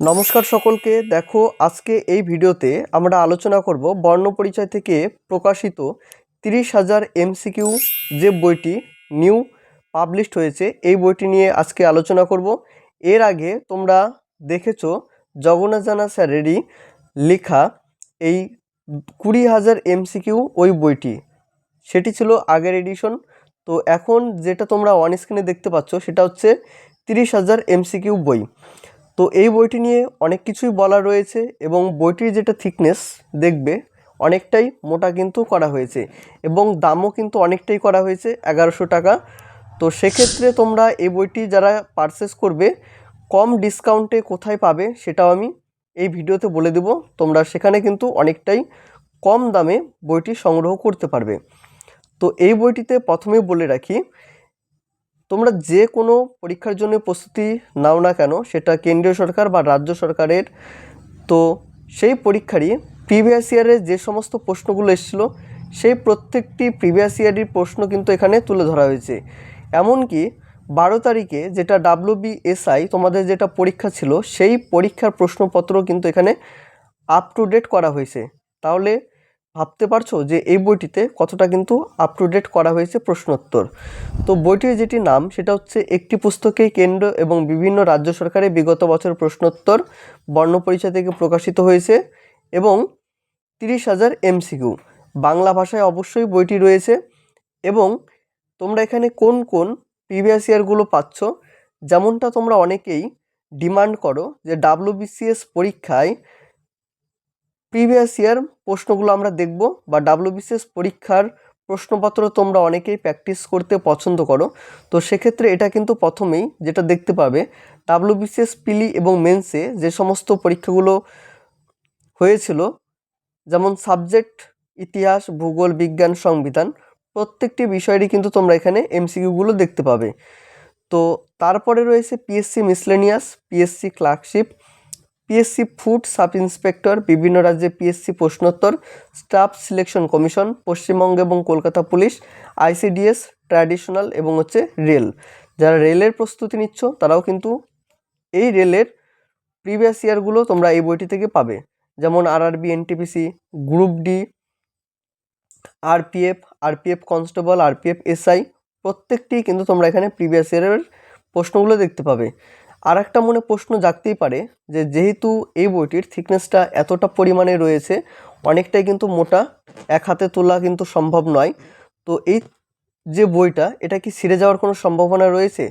নমস্কার সকলকে। দেখো, আজকে এই ভিডিওতে আমরা আলোচনা করব বর্ণ পরিচয় থেকে প্রকাশিত তিরিশ হাজার এমসিকিউ যে বইটি নিউ পাবলিশড হয়েছে, এই বইটি নিয়ে আজকে আলোচনা করব। এর আগে তোমরা দেখেছ জগন্নাথ জানা স্যারেরই লেখা এই কুড়ি হাজার এমসিকিউ ওই বইটি। সেটি ছিল আগের এডিশন। তো এখন যেটা তোমরা অন স্ক্রিনে দেখতে পাচ্ছ, সেটা হচ্ছে তিরিশ হাজার এমসিকিউ বই। তো এই বইটি নিয়ে অনেক কিছুই বলা রয়েছে এবং বইটির যেটা থিকনেস দেখবে, অনেকটাই মোটা কিন্তু করা হয়েছে এবং দামও কিন্তু অনেকটাই করা হয়েছে, এগারোশো টাকা। তো সেক্ষেত্রে তোমরা এই বইটি যারা পারচেস করবে, কম ডিসকাউন্টে কোথায় পাবে সেটাও আমি এই ভিডিওতে বলে দেব। তোমরা সেখানে কিন্তু অনেকটাই কম দামে বইটি সংগ্রহ করতে পারবে। তো এই বইটিতে প্রথমে বলে রাখি তোমরা যে কোনো পরীক্ষার জন্য প্রস্তুতি নাও না কেন, সেটা কেন্দ্রীয় সরকার বা রাজ্য সরকারের। তো সেই পরীক্ষারই প্রিভিয়াস ইয়ারের যে সমস্ত প্রশ্নগুলো এসেছিল, সেই প্রত্যেকটি প্রিভিয়াস ইয়ারের প্রশ্ন কিন্তু এখানে তুলে ধরা হয়েছে। এমনকি বারো তারিখে যেটা ডাব্লিউবিএসআই তোমাদের যেটা পরীক্ষা ছিল, সেই পরীক্ষার প্রশ্নপত্র কিন্তু এখানে আপ টু ডেট করা হয়েছে। তাহলে ভাবতে পারছ যে এই বইটিতে কতটা কিন্তু আপ টু ডেট করা হয়েছে প্রশ্নোত্তর? তো বইটির যেটি নাম, সেটা হচ্ছে একটি পুস্তকে কেন্দ্র এবং বিভিন্ন রাজ্য সরকারের বিগত বছর প্রশ্নোত্তর বর্ণপরিচয় থেকে প্রকাশিত হয়েছে এবং তিরিশ হাজার এমসিকিউ। বাংলা ভাষায় অবশ্যই বইটি রয়েছে এবং তোমরা এখানে কোন কোন প্রিভিয়াস ইয়ারগুলো পাচ্ছ? যেমনটা তোমরা অনেকেই ডিমান্ড করো যে ডাব্লিউবিসিএস পরীক্ষায় প্রিভিয়াস ইয়ার প্রশ্নগুলো আমরা দেখব বা ডাব্লিউবিসিএস পরীক্ষার প্রশ্নপত্র তোমরা অনেকেই প্র্যাকটিস করতে পছন্দ করো। তো সেক্ষেত্রে এটা কিন্তু প্রথমেই যেটা দেখতে পাবে ডাব্লিউবিসিএস পিলি এবং মেন্সে যে সমস্ত পরীক্ষাগুলো হয়েছিল, যেমন সাবজেক্ট ইতিহাস, ভূগোল, বিজ্ঞান, সংবিধান, প্রত্যেকটি বিষয়েরই কিন্তু তোমরা এখানে এমসিকিউগুলো দেখতে পাবে। তো তারপরে রয়েছে PSC miscellaneous PSC clerkship PSC food sub inspector বিভিন্ন রাজ্যে পিএসসি প্রশ্নোত্তর স্টাফ সিলেকশন কমিশন পশ্চিমবঙ্গ এবং কলকাতা পুলিশ আইসিডিএস ট্র্যাডিশনাল এবং হচ্ছে রেল যারা রেলের প্রস্তুতি নিচ্ছ, তারাও কিন্তু এই রেলের প্রিভিয়াস ইয়ারগুলো তোমরা এই বইটি থেকে পাবে। যেমন RRB NTPC group D RPF RPF constable RPF SI প্রত্যেকটি কিন্তু তোমরা এখানে প্রিভিয়াস ইয়ারের প্রশ্নগুলো দেখতে পাবে। আর একটা মনে প্রশ্ন জাগতেই পারে যে যেহেতু এই বইটির থিকনেসটা এতটা পরিমাণে রয়েছে, অনেকটাই কিন্তু মোটা, এক হাতে তোলা কিন্তু সম্ভব নয়। তো এই যে বইটা, এটা কি ছিঁড়ে যাওয়ার কোনো সম্ভাবনা রয়েছে?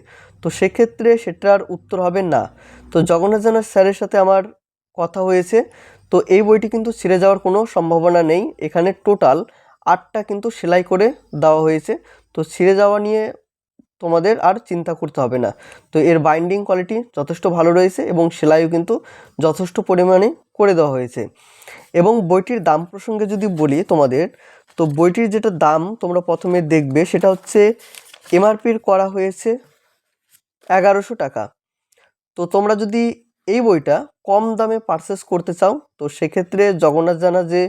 তো সেক্ষেত্রে সেটার উত্তর হবে না। তো জগন্নাথ স্যারের সাথে আমার কথা হয়েছে। তো এই বইটি কিন্তু ছিঁড়ে যাওয়ার কোনো সম্ভাবনা নেই। এখানে টোটাল আটটা কিন্তু সেলাই করে দেওয়া হয়েছে। তো ছিঁড়ে যাওয়া নিয়ে তোমাদের আর চিন্তা করতে হবে না। তো এর বাইন্ডিং কোয়ালিটি যথেষ্ট ভালো রয়েছে এবং সেলাইও কিন্তু যথেষ্ট পরিমাণে করে দেওয়া হয়েছে। এবং বইটির দাম প্রসঙ্গে যদি বলি তোমাদের, তো বইটির যেটা দাম তোমরা প্রথমে দেখবে সেটা হচ্ছে এমআরপির করা হয়েছে এগারোশো টাকা। তো তোমরা যদি এই বইটা কম দামে পারচেস করতে চাও, তো সেক্ষেত্রে জগন্নাথ জানা যে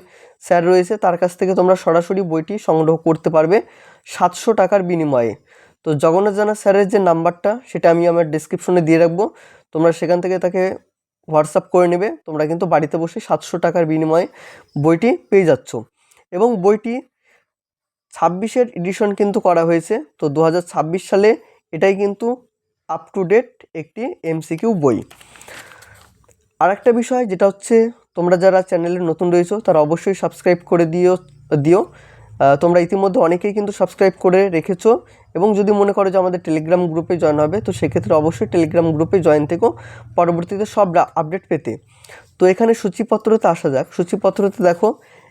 স্যার রয়েছে, তার কাছ থেকে তোমরা সরাসরি বইটি সংগ্রহ করতে পারবে সাতশো টাকার বিনিময়ে। তো জগন্নাথ জানা স্যারের যে নাম্বারটা, সেটা আমি আমার ডিসক্রিপশনে দিয়ে রাখব। তোমরা সেখান থেকে তাকে হোয়াটসঅ্যাপ করে নেবে। তোমরা কিন্তু বাড়িতে বসে সাতশো টাকার বিনিময়ে বইটি পেয়ে যাচ্ছ। এবং বইটি ছাব্বিশের এডিশন কিন্তু করা হয়েছে। তো দু হাজার ছাব্বিশ সালে এটাই কিন্তু আপ টু ডেট একটি এমসিকিউ বই। আর একটা বিষয়, যেটা হচ্ছে তোমরা যারা চ্যানেলে নতুন রয়েছো, তারা অবশ্যই সাবস্ক্রাইব করে দিও দিও। তোমরা ইতিমধ্যে অনেকেই কিন্তু সাবস্ক্রাইব করে রেখেছো এবং যদি মনে করো যে আমাদের টেলিগ্রাম গ্রুপে জয়েন হবে, তো সেক্ষেত্রে অবশ্যই টেলিগ্রাম গ্রুপে জয়েন থেকো। পরবর্তীতে সব আপডেট পেতে। তো এখানে সূচিপত্রতে আসা যাক। সূচিপত্রতে দেখো,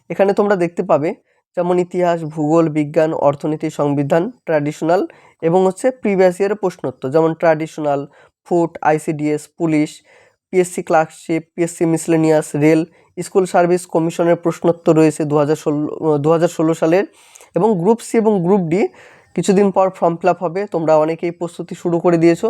এখানে তোমরা দেখতে পাবে যেমন ইতিহাস, ভূগোল, বিজ্ঞান, অর্থনীতি, সংবিধান ট্র্যাডিশনাল এবং হচ্ছে প্রিভিয়াস ইয়ারের প্রশ্নোত্তর। যেমন traditional food ICDS police PSC clerkship PSC miscellaneous rail school service কমিশনের প্রশ্নোত্তর রয়েছে দু হাজার ষোলো সালের এবং গ্রুপ সি এবং গ্রুপ ডি কিছুদিন পর ফর্ম ফিল হবে। তোমরা অনেকেই প্রস্তুতি শুরু করে দিয়েছ।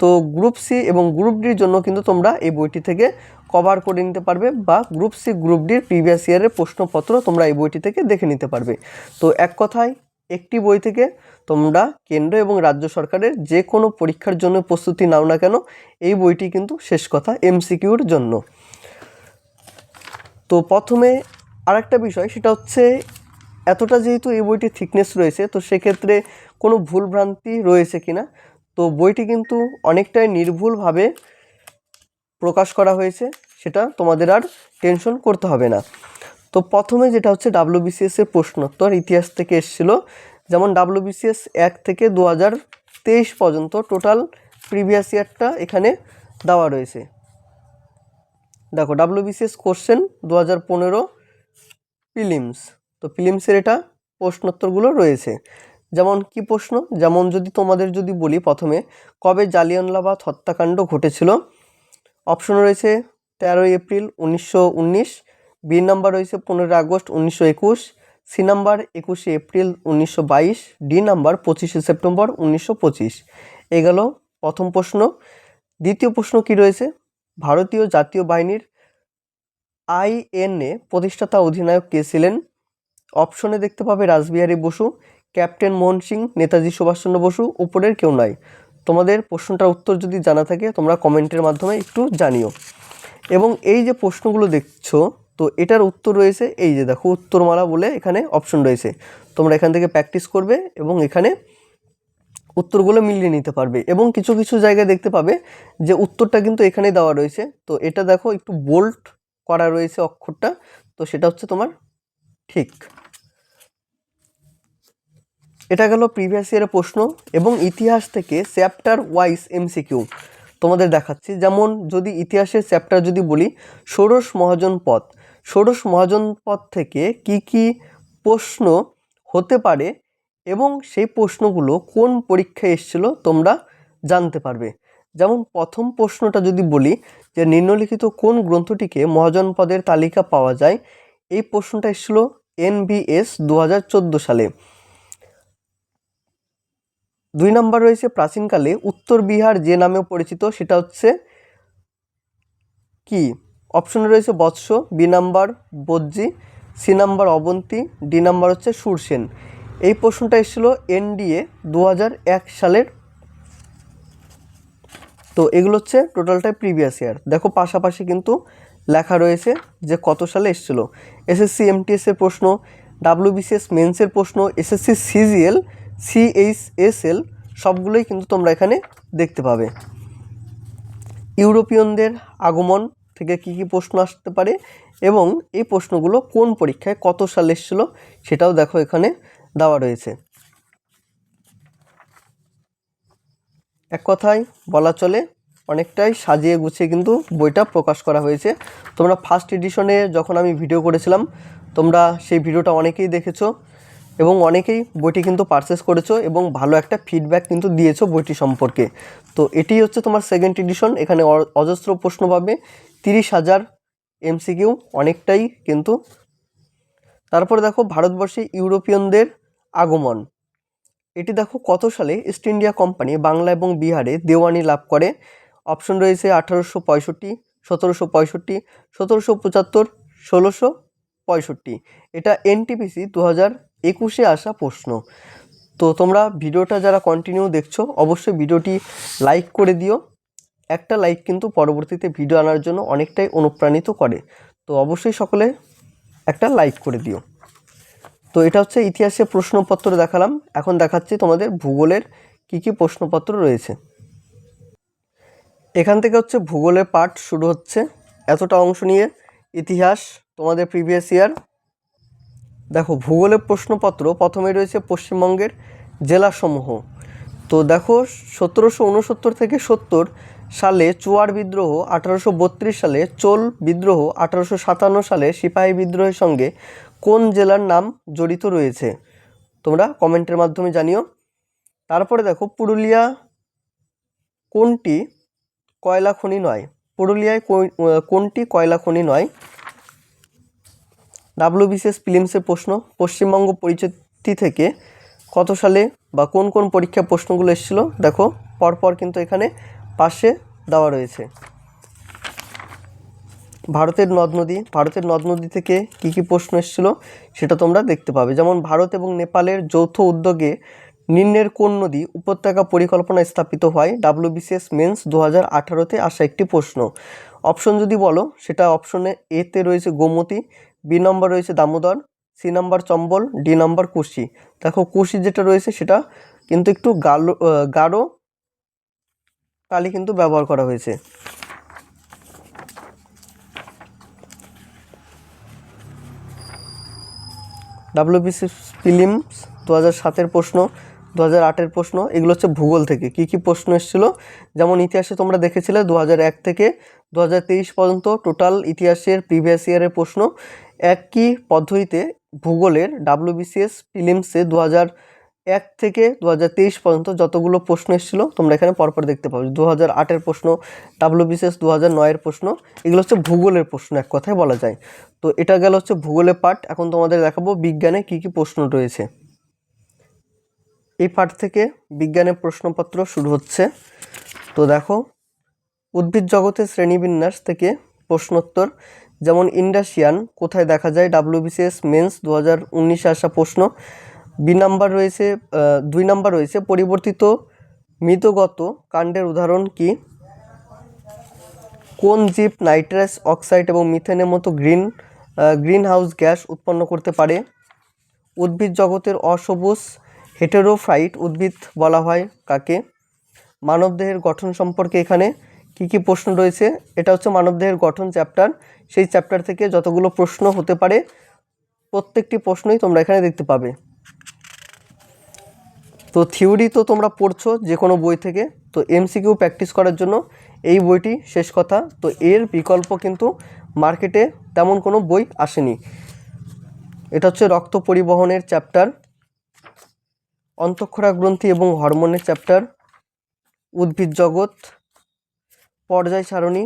তো গ্রুপ সি এবং গ্রুপ ডির জন্য কিন্তু তোমরা এই বইটি থেকে কভার করে নিতে পারবে বা গ্রুপ সি গ্রুপ ডির প্রিভিয়াস ইয়ারের প্রশ্নপত্র তোমরা এই বইটি থেকে দেখে নিতে পারবে। তো এক কথায় একটি বই থেকে তোমরা কেন্দ্র এবং রাজ্য সরকারের যে কোনো পরীক্ষার জন্য প্রস্তুতি নাও না কেন, এই বইটি কিন্তু শেষ কথা এমসিকিউর জন্য। তো প্রথমে আরেকটা বিষয়, সেটা হচ্ছে এতটা যেহেতু এই বইটির থিকনেস রয়েছে, তো সেক্ষেত্রে কোনো ভুলভ্রান্তি রয়েছে কিনা? তো বইটি কিন্তু অনেকটাই নির্ভুলভাবে প্রকাশ করা হয়েছে, সেটা তোমাদের আর টেনশন করতে হবে না। তো প্রথমে যেটা হচ্ছে ডাব্লিউবিসিএস এর প্রশ্নোত্তর ইতিহাস থেকে এসেছিল, যেমন ডাব্লিউবিসিএস এক থেকে দু তেইশ পর্যন্ত টোটাল প্রিভিয়াস ইয়ারটা এখানে দেওয়া রয়েছে। দেখো ডাব্লিউবিসিএস কোশ্চেন দু হাজার পনেরো প্রিলিমস তো প্রিলিমসের এটা প্রশ্নোত্তরগুলো রয়েছে। যেমন কি প্রশ্ন? যেমন যদি তোমাদের যদি বলি প্রথমে, কবে জালিয়ানওয়ালাবাগ হত্যাকাণ্ড ঘটেছিল? অপশন রয়েছে তেরোই এপ্রিল উনিশশো উনিশ বি নাম্বার রয়েছে পনেরোই আগস্ট উনিশশো একুশ সি নাম্বার একুশে এপ্রিল উনিশশো বাইশ ডি নাম্বার পঁচিশে সেপ্টেম্বর উনিশশো পঁচিশ। এ গেল প্রথম প্রশ্ন। দ্বিতীয় প্রশ্ন কি রয়েছে? ভারতীয় জাতীয় বাহিনীর আইএনএ প্রতিষ্ঠাতা অধিনায়ক কে ছিলেন? অপশনে দেখতে পাবে রাসবিহারী বসু, ক্যাপ্টেন মোহন সিং, নেতাজি সুভাষচন্দ্র বসু, উপরের কেউ নয় তোমাদের প্রশ্নটার উত্তর যদি জানা থাকে, তোমরা কমেন্টের মাধ্যমে একটু জানিও। এবং এই যে প্রশ্নগুলো দেখছ তো এটার উত্তর রয়েছে, এই যে দেখো উত্তরমালা বলে এখানে অপশন রয়েছে। তোমরা এখান থেকে প্র্যাকটিস করবে এবং এখানে উত্তরগুলো মিলিয়ে নিতে পারবে এবং কিছু কিছু জায়গায় দেখতে পাবে যে উত্তরটা কিন্তু এখানে দেওয়া রয়েছে। তো এটা দেখো একটু বোল্ড করা রয়েছে অক্ষরটা, তো সেটা হচ্ছে তোমার ঠিক। এটা গেল প্রিভিয়াস ইয়ারের প্রশ্ন এবং ইতিহাস থেকে চ্যাপ্টার ওয়াইজ এমসিকিউ তোমাদের দেখাচ্ছি। যেমন যদি ইতিহাসের চ্যাপ্টার যদি বলি, ষোড়শ মহাজন পথ ষোড়শ মহাজন পথ থেকে কি কি প্রশ্ন হতে পারে এবং সেই প্রশ্নগুলো কোন পরীক্ষায় এসেছিল তোমরা জানতে পারবে। যেমন প্রথম প্রশ্নটা যদি বলি যে নিম্নলিখিত কোন গ্রন্থটিকে মহাজন পদের তালিকা পাওয়া যায়, এই প্রশ্নটা এসেছিল এনবিএস দু হাজার চোদ্দ সালে। দুই নম্বর রয়েছে প্রাচীনকালে উত্তর বিহার যে নামেও পরিচিত সেটা হচ্ছে কি? অপশনে রয়েছে Vatsa, B number Vajji, C number Avanti, D number হচ্ছে সুরসেন। এই প্রশ্নটা এসেছিল এনডিএ দু সালের। তো এগুলো হচ্ছে টোটালটাই প্রিভিয়াস ইয়ার। দেখো পাশাপাশি কিন্তু লেখা রয়েছে যে কত সালে এসেছিল। এসএসসি এমটিএসের প্রশ্ন, ডাব্লিউবিসিএস মেন্সের প্রশ্ন, এসএসসি, সিজিএল, সিএইচএসএল সবগুলোই কিন্তু তোমরা এখানে দেখতে পাবে। ইউরোপিয়নদের আগমন থেকে কি কি প্রশ্ন আসতে পারে এবং এই প্রশ্নগুলো কোন পরীক্ষায় কত সালে এসেছিল সেটাও দেখো এখানে দেওয়া রয়েছে। এক কথায় বলা চলে, অনেকটাই সাজিয়ে গুছিয়ে কিন্তু বইটা প্রকাশ করা হয়েছে। তোমরা ফার্স্ট এডিশনে যখন আমি ভিডিও করেছিলাম, তোমরা সেই ভিডিওটা অনেকেই দেখেছ। এবং অনেকেই বইটি কিন্তু পারচেস করেছ এবং ভালো একটা ফিডব্যাক কিন্তু দিয়েছ বইটি সম্পর্কে। তো এটি হচ্ছে তোমার সেকেন্ড এডিশন এখানে অজস্র প্রশ্ন পাবে। তিরিশ হাজার এমসিকিউ অনেকটাই কিন্তু। তারপরে দেখো, ভারতবর্ষে ইউরোপিয়ানদের আগমন। এটি দেখো, কত সালে ইস্ট ইন্ডিয়া কোম্পানি বাংলা এবং বিহারে দেওয়ানি লাভ করে? অপশন রয়েছে আঠারোশো পঁয়ষট্টি, সতেরোশো পঁয়ষট্টি, সতেরোশো পঁচাত্তর, ষোলোশো পঁয়ষট্টি। এটা এনটিপিসি দু হাজার একুশে আসা প্রশ্ন। তো তোমরা ভিডিওটা যারা কন্টিনিউ দেখছ, অবশ্যই ভিডিওটি লাইক করে দিও। একটা লাইক কিন্তু পরবর্তীতে ভিডিও আনার জন্য অনেকটাই অনুপ্রাণিত করে। তো অবশ্যই সকলে একটা লাইক করে দিও। তো এটা হচ্ছে ইতিহাসে প্রশ্নপত্র দেখালাম। এখন দেখাচ্ছি তোমাদের ভূগোলের কি কি প্রশ্নপত্র রয়েছে। এখান থেকে হচ্ছে ভূগোলের পাঠ শুরু হচ্ছে। এতটা অংশ নিয়ে ইতিহাস তোমাদের প্রিভিয়াস ইয়ার দেখো, ভূগোলের প্রশ্নপত্র প্রথমে রয়েছে পশ্চিমবঙ্গের জেলাসমূহ। তো দেখো, সতেরোশো উনসত্তর থেকে সত্তর সালে চুয়ার বিদ্রোহ, আঠারোশো বত্রিশ সালে চোল বিদ্রোহ, আঠারোশো সাতান্ন সালে সিপাহী বিদ্রোহের সঙ্গে কোন জেলার নাম জড়িত রয়েছে? তোমরা কমেন্টের মাধ্যমে জানিও। তারপরে দেখো, পুরুলিয়া কোনটি কয়লা খনি নয়? পুরুলিয়ায় কোনটি কয়লা খনি নয়? ডাব্লিউবিসিএস ফিলিমসের প্রশ্ন, পশ্চিমবঙ্গ পরিচিতি থেকে কত সালে বা কোন কোন পরীক্ষা প্রশ্নগুলো এসেছিল? দেখো, পরপর কিন্তু এখানে পাশে দেওয়া রয়েছে। ভারতের নদ নদী, ভারতের নদ নদী থেকে কী কী প্রশ্ন এসেছিল সেটা তোমরা দেখতে পাবে। যেমন ভারত এবং নেপালের যৌথ উদ্যোগে নিম্নের কোন নদী উপত্যকা পরিকল্পনা স্থাপিত হয়? ডাব্লিউবিসিএস মেন্স দু হাজার আঠারোতে আসা একটি প্রশ্ন। অপশন যদি বলো, সেটা অপশনে এতে রয়েছে গোমতী বি নম্বর রয়েছে Damodar C number Chambal D number Kosi. দেখো কুশি যেটা রয়েছে সেটা কিন্তু একটু গালো গাঢ়, কালি কিন্তু ব্যবহার করা হয়েছে। ডাব্লিউবিসি ফিলিমস দু হাজার সাতের প্রশ্ন দু হাজার আটের প্রশ্ন, এগুলো হচ্ছে ভূগোল থেকে। কী কী প্রশ্ন এসেছিল? যেমন ইতিহাসে তোমরা দেখেছিলে দু হাজার এক থেকে দু হাজার তেইশ পর্যন্ত টোটাল ইতিহাসের প্রিভিয়াস ইয়ারের প্রশ্ন। একই পদ্ধতিতে ভূগোলের ডাব্লিউবিসিএস ফিলিমসে দু এক থেকে দু হাজার তেইশ পর্যন্ত যতগুলো প্রশ্ন এসেছিল, তোমরা এখানে পরপর দেখতে পাবে। দু হাজার আটের প্রশ্ন ডাব্লিউবিসিএস দু হাজার নয়ের প্রশ্ন, এগুলো হচ্ছে ভূগোলের প্রশ্ন এক কথায় বলা যায়। তো এটা গেল হচ্ছে ভূগোলের পার্ট এখন তোমাদের দেখাবো বিজ্ঞানে কী কী প্রশ্ন রয়েছে। এই পার্ট থেকে বিজ্ঞানের প্রশ্নপত্র শুরু হচ্ছে। তো দেখো উদ্ভিদ জগতের শ্রেণীবিন্যাস থেকে প্রশ্নোত্তর, যেমন ইন্ডাসিয়ান, কোথায় দেখা যায়? ডাব্লিউবিসিএস মেন্স দু হাজার উনিশে আসা প্রশ্ন। বি নাম্বার রয়েছে দুই নাম্বার রয়েছে, পরিবর্তিত মৃতগত কাণ্ডের উদাহরণ কি? কোন জীব নাইট্রাস অক্সাইড এবং মিথেনের মতো গ্রিন গ্রিন হাউস গ্যাস উৎপন্ন করতে পারে? উদ্ভিদ জগতের অসবুজ হেটেরোফাইট উদ্ভিদ বলা হয় কাকে? মানবদেহের গঠন সম্পর্কে এখানে কি কি প্রশ্ন রয়েছে, এটা হচ্ছে মানবদেহের গঠন চ্যাপ্টার সেই চ্যাপ্টার থেকে যতগুলো প্রশ্ন হতে পারে, প্রত্যেকটি প্রশ্নই তোমরা এখানে দেখতে পাবে। তো থিওরি তো তোমরা পড়ছো যে কোনো বই থেকে, তো এমসিকিউ প্র্যাকটিস করার জন্য এই বইটি শেষ কথা। তো এর বিকল্প কিন্তু মার্কেটে তেমন কোনো বই আসেনি। এটা হচ্ছে রক্ত পরিবহনের চ্যাপ্টার অন্তঃক্ষরা গ্রন্থি এবং হরমোনের চ্যাপ্টার উদ্ভিদ জগৎ পর্যায় সারণী,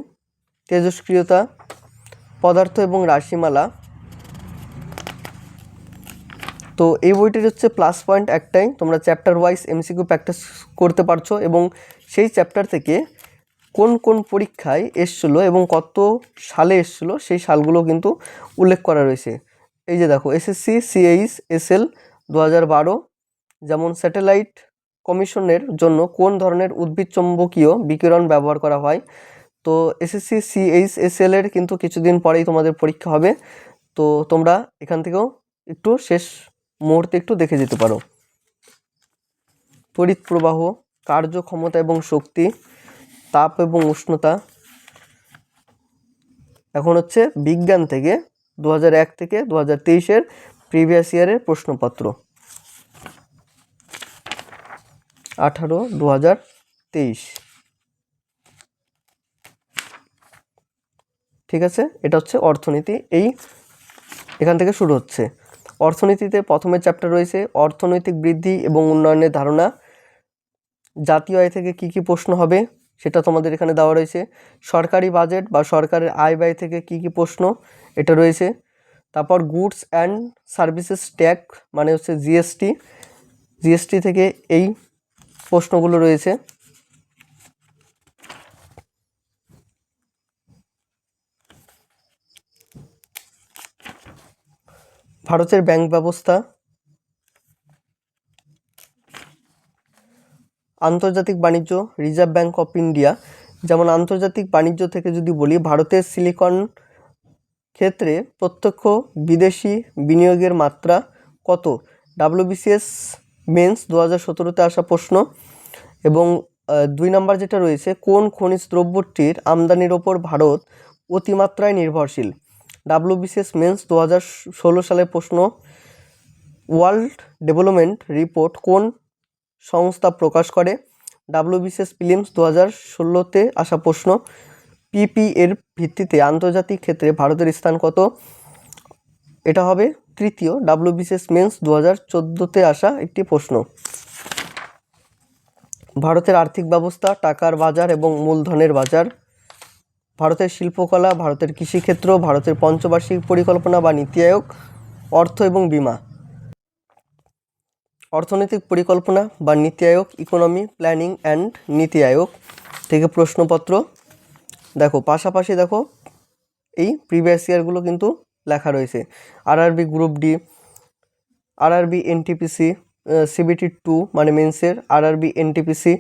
তেজস্ক্রিয়তা, পদার্থ এবং রাশিমালা। তো এই বইটির হচ্ছে প্লাস পয়েন্ট একটাই। তোমরা চ্যাপ্টার ওয়াইজ এমসিকিউ প্র্যাকটিস করতে পারছ এবং সেই চ্যাপ্টার থেকে কোন কোন পরীক্ষায় এসছিলো এবং কত সালে এসছিলো সেই সালগুলো কিন্তু উল্লেখ করা রয়েছে। এই যে দেখো এসএসসি সিএইচ এসএল দু হাজার বারো, যেমন স্যাটেলাইট কমিশনের জন্য কোন ধরনের উদ্ভিদ চৌম্বকীয় বিকিরণ ব্যবহার করা হয়? তো এসএসসি, সিএইচ, এসএল এর কিন্তু কিছুদিন পরেই তোমাদের পরীক্ষা হবে। তো তোমরা এখান থেকেও একটু শেষ মুহূর্তে একটু দেখে যেতে পারো। তড়িৎ প্রবাহ কার্যক্ষমতা এবং শক্তি, তাপ এবং উষ্ণতা। এখন হচ্ছে বিজ্ঞান থেকে দু থেকে দু হাজার তেইশের প্রিভিয়াস ইয়ারের প্রশ্নপত্র। আঠারো দু হাজার তেইশ। ঠিক আছে? এটা হচ্ছে অর্থনীতি। এই এখান থেকে শুরু হচ্ছে। অর্থনীতিতে প্রথমে চ্যাপ্টার রয়েছে অর্থনৈতিক বৃদ্ধি এবং উন্নয়নের ধারণা। জাতীয় আয় থেকে কি কি প্রশ্ন হবে সেটা তোমাদের এখানে দেওয়া রয়েছে। সরকারি বাজেট বা সরকারের আয় ব্যয় থেকে কি কি প্রশ্ন এটা রয়েছে। তারপর গুডস অ্যান্ড সার্ভিসেস ট্যাক্স মানে হচ্ছে জিএসটি জিএসটি থেকে এই প্রশ্নগুলো রয়েছে। ভারতের ব্যাংক ব্যবস্থা। আন্তর্জাতিক বাণিজ্য, রিজার্ভ ব্যাংক অফ ইন্ডিয়া। যেমন আন্তর্জাতিক বাণিজ্য থেকে যদি বলি, ভারতের সিলিকন ক্ষেত্রে প্রত্যক্ষ বিদেশি বিনিয়োগের মাত্রা কত? ডাব্লিউবিসিএস মেন্স দু হাজার সতেরোতে আসা প্রশ্ন এবং দুই নাম্বার যেটা রয়েছে, কোন খনিজ দ্রব্যটির আমদানির ওপর ভারত অতিমাত্রায় নির্ভরশীল? ডাব্লিউবিসিএস মেন্স দু হাজার ষোলো সালের প্রশ্ন, ওয়ার্ল্ড ডেভেলপমেন্ট রিপোর্ট কোন সংস্থা প্রকাশ করে? ডাব্লিউবিসিএস ফিলিমস দু হাজার ষোলোতে আসা প্রশ্ন পিপি এর ভিত্তিতে আন্তর্জাতিক ক্ষেত্রে ভারতের স্থান কত? এটা হবে তৃতীয় ডাব্লিউবিসিএস মেন্স দু হাজার আসা একটি প্রশ্ন। ভারতের আর্থিক ব্যবস্থা, টাকার বাজার এবং মূলধনের বাজার। ভারতের শিল্পকলা, ভারতের কৃষিক্ষেত্র, ভারতের পঞ্চবার্ষিক পরিকল্পনা বা নীতি আয়োগ, অর্থ এবং বীমা। অর্থনৈতিক পরিকল্পনা বা নীতি আয়োগ, ইকোনমি, প্ল্যানিং অ্যান্ড নীতি আয়োগ থেকে প্রশ্নপত্র। দেখো, পাশাপাশি দেখো, এই প্রিভিয়াস ইয়ারগুলো কিন্তু লেখা রয়েছে। RRB group D RRB NTPC CBT two মানে মেন্সের আরআরবি এনটিপিসি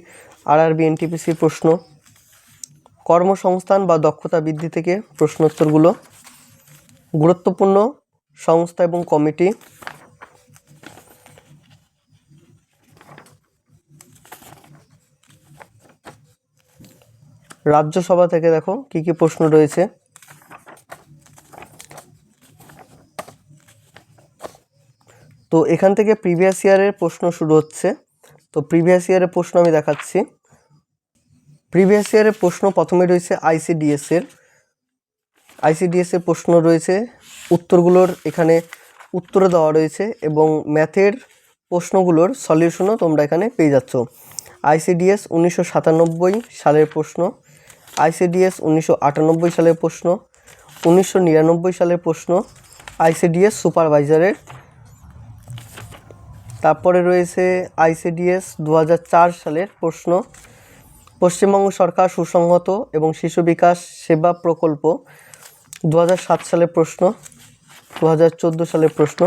আরআরবি এনটিপিসি প্রশ্ন, কর্মসংস্থান বা দক্ষতা বৃদ্ধি থেকে প্রশ্নোত্তরগুলো, গুরুত্বপূর্ণ সংস্থা এবং কমিটি, রাজ্যসভা থেকে দেখো কি কি প্রশ্ন রয়েছে। তো এখান থেকে প্রিভিয়াস ইয়ারের প্রশ্ন শুরু হচ্ছে। তো প্রিভিয়াস ইয়ারের প্রশ্ন আমি দেখাচ্ছি। প্রিভিয়াস ইয়ারের প্রশ্ন প্রথমে রয়েছে আইসিডিএস এর। আইসিডিএস এর প্রশ্ন রয়েছে, উত্তরগুলোর এখানে উত্তর দেওয়া রয়েছে এবং ম্যাথের প্রশ্নগুলোর সলিউশনও তোমরা এখানে পেয়ে যাচ্ছ। আইসিডিএস উনিশশো সাতানব্বই সালের প্রশ্ন আইসিডিএস উনিশশো আটানব্বই সালের প্রশ্ন, উনিশশো নিরানব্বই সালের প্রশ্ন আইসিডিএস সুপারভাইজারের তারপরে রয়েছে আইসিডিএস দু হাজার চার সালের প্রশ্ন। পশ্চিমবঙ্গ সরকার সুসংহত এবং শিশু বিকাশ সেবা প্রকল্প দু হাজার সাত সালের প্রশ্ন দু হাজার চোদ্দ সালের প্রশ্ন।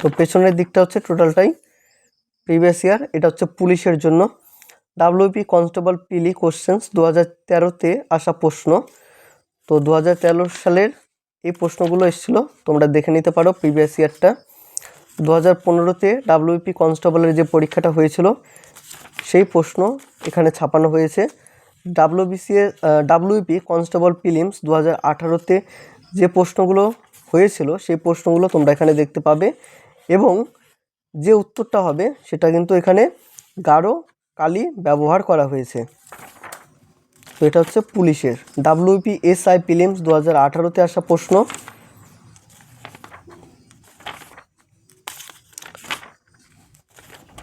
তো পেছনের দিকটা হচ্ছে টোটালটাই প্রিভিয়াস ইয়ার এটা হচ্ছে পুলিশের জন্য। ডাব্লিউপি কনস্টেবল পিলি কোশ্চেন্স দু হাজার তেরোতে আসা প্রশ্ন, তো দু হাজার তেরো সালের এই প্রশ্নগুলো এসেছিল, তোমরা দেখে নিতে পারো প্রিভিয়াস ইয়ারটা দু হাজার পনেরোতে ডাব্লিউপি কনস্টেবলের যে পরীক্ষাটা হয়েছিল, সেই প্রশ্ন এখানে ছাপানো হয়েছে। ডাব্লিউবিসি এর ডাব্লিউপি কনস্টেবল পিলিমস দু হাজার আঠারোতে যে প্রশ্নগুলো হয়েছিল, সেই প্রশ্নগুলো তোমরা এখানে দেখতে পাবে এবং যে উত্তরটা হবে, সেটা কিন্তু এখানে গাঢ় কালি ব্যবহার করা হয়েছে। তো এটা হচ্ছে পুলিশের। ডাব্লিউপি এসআই পিলিমস দু হাজার আঠারোতে আসা প্রশ্ন।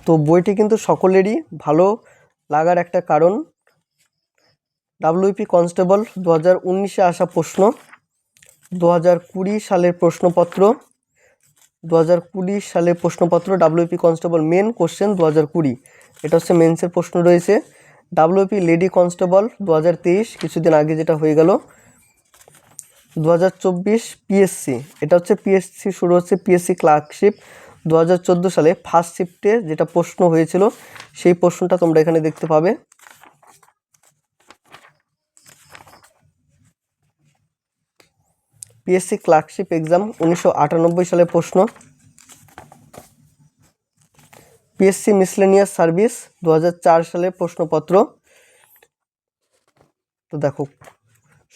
তো বইটি কিন্তু সকলেরই ভালো লাগার একটা কারণ। ডাব্লিউপি কনস্টেবল দু হাজার উনিশে আসা প্রশ্ন। দু হাজার কুড়ি সালের প্রশ্নপত্র। দু হাজার কুড়ি সালের প্রশ্নপত্র ডাব্লিউপি কনস্টেবল মেন কোশ্চেন দু হাজার কুড়ি। এটা হচ্ছে মেন্সের প্রশ্ন রয়েছে। ডাব্লিউপি লেডি কনস্টেবল দু হাজার তেইশ, কিছুদিন আগে যেটা হয়ে গেল। দু হাজার চব্বিশ পিএসসি এটা হচ্ছে পিএসসি শুরু হচ্ছে পিএসসি ক্লার্কশিপ দু হাজার চোদ্দ সালে ফার্স্ট শিফটে যেটা প্রশ্ন হয়েছিল, সেই প্রশ্নটা তোমরা এখানে দেখতে পাবে। পিএসসি ক্লার্কশিপ এক্সাম উনিশশো আটানব্বই সালে প্রশ্ন। পিএসসি মিসলেনিয়াস সার্ভিস দু হাজার চার সালের প্রশ্নপত্র। তো দেখো,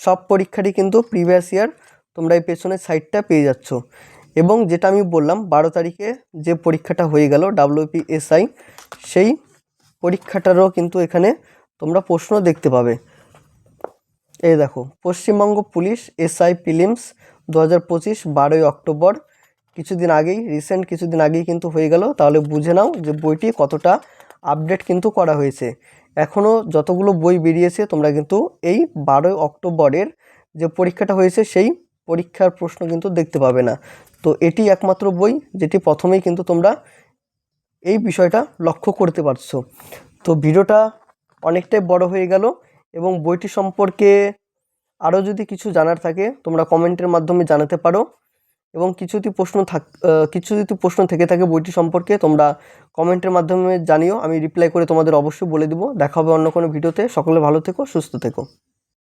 সব পরীক্ষারই কিন্তু প্রিভিয়াস ইয়ার তোমরা এই পেছনের সাইডটা পেয়ে যাচ্ছ। এবং যেটা আমি বললাম, বারো তারিখে যে পরীক্ষাটা হয়ে গেল ডাব্লিউপি এসআই সেই পরীক্ষাটারও কিন্তু এখানে তোমরা প্রশ্ন দেখতে পাবে। এই দেখো, পশ্চিমবঙ্গ পুলিশ এসআই ফিলিমস দু হাজার পঁচিশ বারোই অক্টোবর কিছুদিন আগেই রিসেন্ট কিছুদিন আগেই কিন্তু হয়ে গেল। তাহলে বুঝে নাও যে বইটি কতটা আপডেট কিন্তু করা হয়েছে। এখনও যতগুলো বই বেরিয়েছে, তোমরা কিন্তু এই বারোই অক্টোবরের যে পরীক্ষাটা হয়েছে, সেই পরীক্ষার প্রশ্ন কিন্তু দেখতে পাবে না। তো এটি একমাত্র বই যেটি প্রথমেই কিন্তু তোমরা এই বিষয়টা লক্ষ্য করতে পারছ। তো ভিডিওটা অনেকটাই বড় হয়ে গেল এবং বইটি সম্পর্কে আরও যদি কিছু জানার থাকে, তোমরা কমেন্টের মাধ্যমে জানাতে পারো। এবং কিছু যদি প্রশ্ন থাক কিছু যদি প্রশ্ন থেকে থাকে বইটি সম্পর্কে, তোমরা কমেন্টের মাধ্যমে জানিও, আমি রিপ্লাই করে তোমাদের অবশ্যই বলে দেবো। দেখা হবে অন্য কোনো ভিডিওতে। সকলে ভালো থেকো, সুস্থ থেকো।